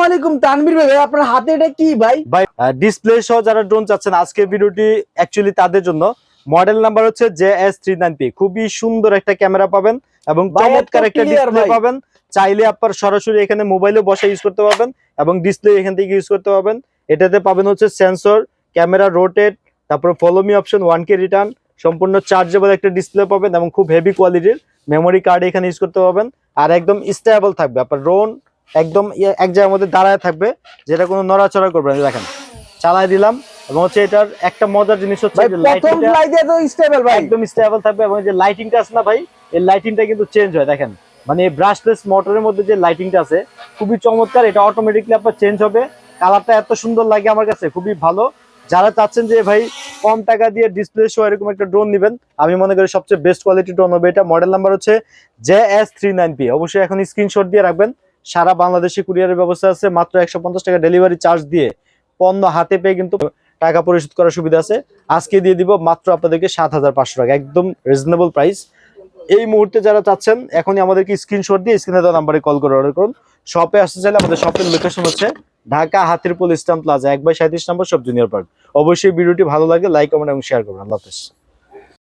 আসসালামু আলাইকুম তানভীর ভাই আপনার হাতে এটা কি ভাই? ভাই ডিসপ্লে সহ যারা ড্রোন চাচ্ছেন আজকে ভিডিওটি অ্যাকচুয়ালি তাদের জন্য। মডেল নাম্বার হচ্ছে J S three nine P খুবই সুন্দর একটা ক্যামেরা পাবেন এবং চমৎকার একটা ডিসপ্লে পাবেন। চাইলে আপনার সরাসরি এখানে মোবাইলে বসে ইউজ করতে পারবেন এবং ডিসপ্লে এখান থেকে ইউজ করতে পারবেন। এটাতে পাবেন হচ্ছে সেন্সর ক্যামেরা রোটেট তারপর follow me option one key return সম্পূর্ণ চার্জেবল একটা ডিসপ্লে পাবেন এবং খুব হেভি কোয়ালিটির মেমোরি কার্ড এখানে ইউজ করতে পারবেন। আর একদম স্টেবল থাকবে। আপনার ড্রোন একদম ইয়ে- এক জায়গার মধ্যে দাঁড়ায় থাকবে যেটা কোনো নড়াচড়া করবে না। দেখেন চালাই দিলাম এবং হচ্ছে এটার একটা মজার জিনিস হচ্ছে প্রথম lighting টা তো স্টেবল ভাই। একদম স্টেবল থাকবে এবং যে লাইটিংটা আছে না ভাই এই লাইটিংটা কিন্তু চেঞ্জ হয় দেখেন। মানে ব্রাশলেস মোটরের মধ্যে যে লাইটিংটা আছে খুবই চমৎকার এটা অটোমেটিকলি আপনার চেঞ্জ হবে। কালারটা এত সুন্দর লাগে আমার কাছে খুবই ভালো। যারা চাচ্ছেন যে ভাই কম টাকা দিয়ে ডিসপ্লে শো এরকম একটা ড্রোন নেবেন আমি মনে করি সবচেয়ে বেস্ট কোয়ালিটি ড্রোন হবে এটা। মডেল নাম্বার হচ্ছে J S three nine P অবশ্যই এখন স্ক্রিনশট দিয়ে রাখবেন। সারা বাংলাদেশে কুরিয়ারের ব্যবস্থা আছে, মাত্র একশো পঞ্চাশ টাকা ডেলিভারি চার্জ দিয়ে পণ্য হাতে পেয়ে কিন্তু টাকা পরিশোধ করার সুবিধা আছে। আজকে দিয়ে দিব মাত্র আপনাদেরকে সাত হাজার পাঁচশো টাকা, একদম রিজনেবল প্রাইস এই মুহূর্তে যারা চাচ্ছেন, এখনই আমাদেরকে স্ক্রিনশট দিয়ে স্ক্রিনে দেওয়া নাম্বারে কল করে অর্ডার করুন। শপে আসতে চাইলে আমাদের শপের লোকেশন হচ্ছে ঢাকা হাতিরপুল ইসলাম প্লাজা, এক বাই সাঁত্রিশ নম্বর সব জুনিয়র পার্ক অবশ্যই ভিডিওটি ভালো লাগে লাইক কমেন্ট এবং শেয়ার করবেন। আল্লাহ হাফেজ।